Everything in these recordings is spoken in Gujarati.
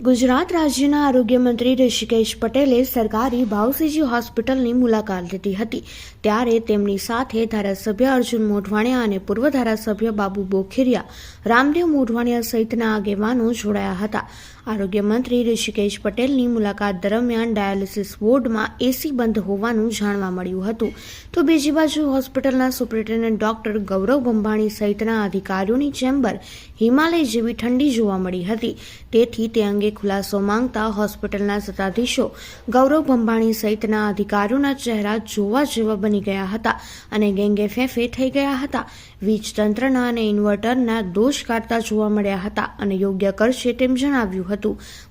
ગુજરાત રાજ્યના આરોગ્ય મંત્રી ઋષિકેશ પટેલે સરકારી ભાવસીજી હોસ્પિટલની મુલાકાત લીધી હતી. ત્યારે તેમની સાથે ધારાસભ્ય અર્જુન મોઢવાણિયા અને પૂર્વ ધારાસભ્ય બાબુ બોખીરિયા, રામદેવ મોઢવાણિયા સહિતના આગેવાનો જોડાયા હતા. આરોગ્ય મંત્રી ઋષિકેશ પટેલની મુલાકાત દરમિયાન ડાયાલિસિસ વોર્ડમાં એસી બંધ હોવાનું જાણવા મળ્યું હતું. તો બીજી બાજુ હોસ્પિટલના સુપ્રિન્ટેન્ડન્ટ ડોક્ટર ગૌરવ ગંભાણી સહિતના અધિકારીઓની ચેમ્બર હિમાલય જેવી ઠંડી જોવા મળી હતી. તેથી તે અંગે ખુલાસો માંગતા હોસ્પિટલના સત્તાધીશો ગૌરવ બંબાણી સહિતના અધિકારીઓના ચહેરા જોવા જેવા બની ગયા હતા અને ગેંગે ફેંફે થઈ ગયા હતા. વીજ તંત્રના અને ઇન્વર્ટરના દોષ કાઢતા જોવા મળ્યા હતા અને યોગ્ય કરશે તેમ જણાવ્યું હતું.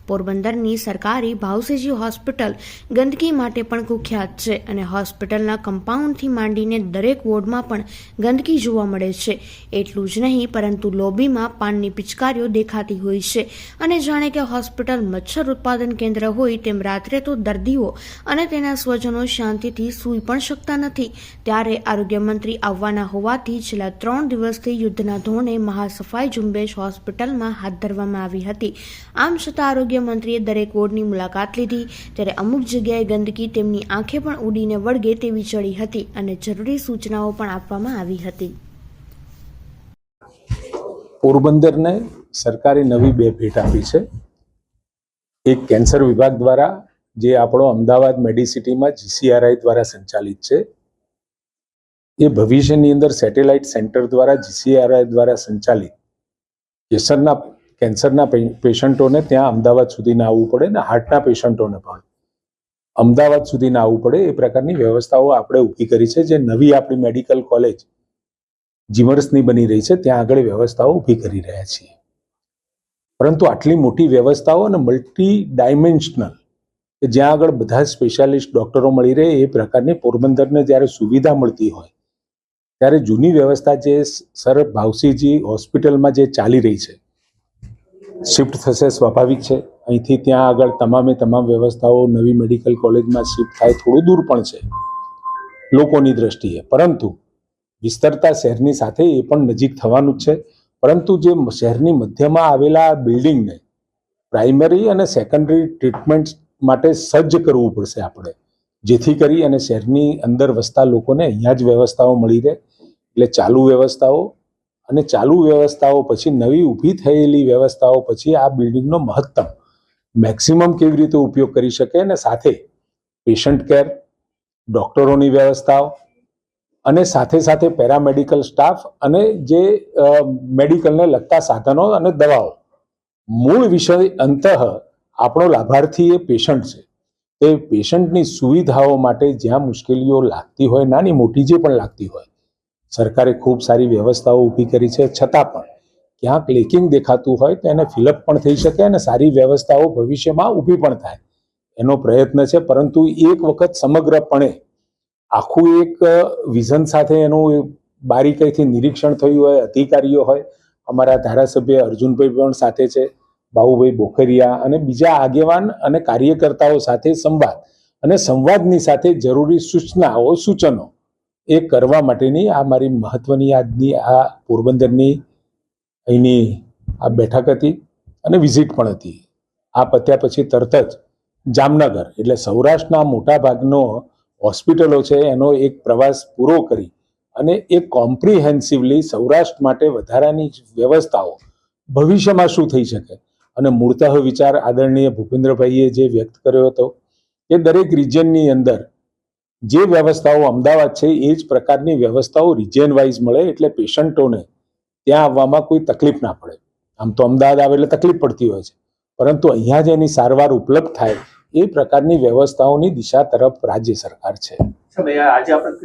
પોરબંદરની સરકારી ભાવસેજી હોસ્પિટલ ગંદકી માટે પણ કુખ્યાત છે અને હોસ્પિટલના કમ્પાઉન્ડથી માંડીને દરેક વોર્ડમાં પણ ગંદકી જોવા મળે છે. એટલું જ નહીં, પરંતુ લોબીમાં પાનની પિચકારીઓ દેખાતી હોય છે અને જાણે કે હોસ્પિટલ મચ્છર ઉત્પાદન કેન્દ્ર હોય તેમ રાત્રે તો દર્દીઓ અને તેના સ્વજનો શાંતિથી સૂઈ પણ શકતા નથી. ત્યારે આરોગ્ય મંત્રી આવવાના હોવાથી છેલ્લા ત્રણ દિવસથી યુદ્ધના ધોરણે મહાસફાઈ ઝુંબેશ હોસ્પિટલમાં હાથ ધરવામાં આવી હતી. આમ છતાં આરોગ્ય મંત્રીએ દરેક વોર્ડની મુલાકાત લીધી, ત્યારે અમુક જગ્યાએ ગંદકી તેમની આંખે પણ ઉડીને વળગે તેવી ચડી હતી અને જરૂરી સૂચનાઓ પણ આપવામાં આવી હતી. પોરબંદરને સરકારે નવી બે ભેટ આપી છે. એક કેન્સર વિભાગ દ્વારા, જે આપણો અમદાવાદ મેડિસિટીમાં જીસીઆરઆઈ દ્વારા સંચાલિત છે. એ ભવિષ્યની અંદર સેટેલાઇટ સેન્ટર દ્વારા, જીસીઆરઆઈ દ્વારા સંચાલિત. કેસરના કેન્સરના પેશન્ટોને ત્યાં અમદાવાદ સુધી ના આવવું પડે ને હાર્ટના પેશન્ટોને પણ. અમદાવાદ સુધી ના આવવું પડે એ પ્રકારની વ્યવસ્થાઓ આપણે ઊભી કરી છે, જે નવી આપણી મેડિકલ કોલેજ જીમર્સની બની રહી છે, ત્યાં આગળ વ્યવસ્થાઓ ઊભી કરી રહ્યા છીએ. પરંતુ આટલી મોટી વ્યવસ્થાઓ અને મલ્ટી ડાયમેન્શનલ કે જ્યાં આગળ બધા સ્પેશિયાલિસ્ટ ડોક્ટરો મળી રહે એ પ્રકારની પોરબંદરને જ્યારે સુવિધા મળતી હોય, ત્યારે જૂની વ્યવસ્થા જે સર ભાવસીજી હોસ્પિટલમાં જે ચાલી રહી છે શિફ્ટ થશે, સ્વાભાવિક છે. અહીંથી ત્યાં આગળ તમામે તમામ વ્યવસ્થાઓ નવી મેડિકલ કોલેજમાં શિફ્ટ થાય, થોડું દૂર પણ છે, લોકોની દ્રષ્ટિએ. પરંતુ વિસ્તરતા શહેરની સાથે એ પણ નજીક થવાનું જ છે. પરંતુ જે શહેરની મધ્યમાં આવેલા બિલ્ડિંગને પ્રાઇમરી અને સેકન્ડરી ટ્રીટમેન્ટ માટે સજ્જ કરવું પડશે આપણે. જેથી કરી અને શહેરની અંદર વસતા લોકોને અહીંયા જ વ્યવસ્થાઓ મળી રહે. એટલે ચાલુ વ્યવસ્થાઓ અને ચાલુ વ્યવસ્થાઓ પછી નવી ઊભી થયેલી વ્યવસ્થાઓ પછી આ બિલ્ડિંગનો મહત્તમ, મેક્સિમમ કેવી રીતે ઉપયોગ કરી શકે અને સાથે પેશન્ટ કેર, ડોક્ટરોની વ્યવસ્થાઓ અને સાથે સાથે પેરામેડિકલ સ્ટાફ અને જે મેડિકલને લગતા સાધનો અને દવાઓ. મૂળ વિષય અંતઃ આપણો લાભાર્થી એ પેશન્ટ છે. તે પેશન્ટની સુવિધાઓ માટે જ્યાં મુશ્કેલીઓ લાગતી હોય, નાની મોટી જે પણ લાગતી હોય સરકારે ખૂબ સારી વ્યવસ્થાઓ ઊભી કરી છે. છતાં પણ ક્યાંક લેકિંગ દેખાતું હોય તો એને ફિલઅપ પણ થઈ શકે અને સારી વ્યવસ્થાઓ ભવિષ્યમાં ઊભી પણ થાય. એનો પ્રયત્ન છે, પરંતુ એક વખત સમગ્રપણે આખું એક વિઝન સાથે એનું બારીકાઈથી નિરીક્ષણ થયું હોય, અધિકારીઓ હોય, અમારા ધારાસભ્ય અર્જુનભાઈ પણ સાથે છે, બાહુભાઈ બોખરિયા અને બીજા આગેવાન અને કાર્યકર્તાઓ સાથે સંવાદ અને સંવાદની સાથે જરૂરી સૂચનાઓ, સૂચનો એ કરવા માટેની આ મારી મહત્વની આજની આ પોરબંદરની અહીંની આ બેઠક હતી અને વિઝિટ પણ હતી. આ પત્યા પછી તરત જ જામનગર એટલે સૌરાષ્ટ્રના મોટા ભાગનો હોસ્પિટલો છે એનો એક પ્રવાસ પૂરો કરી અને એ કોમ્પ્રિહેન્સિવલી સૌરાષ્ટ્ર માટે વધારાની વ્યવસ્થાઓ ભવિષ્યમાં શું થઈ શકે? અને મૂળતઃ વિચાર આદરણીય ભૂપેન્દ્રભાઈએ જે વ્યક્ત કર્યો હતો, એ દરેક રિજનની અંદર જે વ્યવસ્થાઓ અમદાવાદ છે, એ જ પ્રકારની વ્યવસ્થાઓ રિજિયન વાઇઝ મળે એટલે પેશન્ટોને ત્યાં આવવામાં કોઈ તકલીફ ના પડે. આમ તો અમદાવાદ આવે એટલે તકલીફ પડતી હોય છે. પરંતુ અહીંયા જ એની સારવાર ઉપલબ્ધ થાય એ પ્રકારની વ્યવસ્થાઓની દિશા તરફ રાજ્ય સરકાર છે. આજે આપણે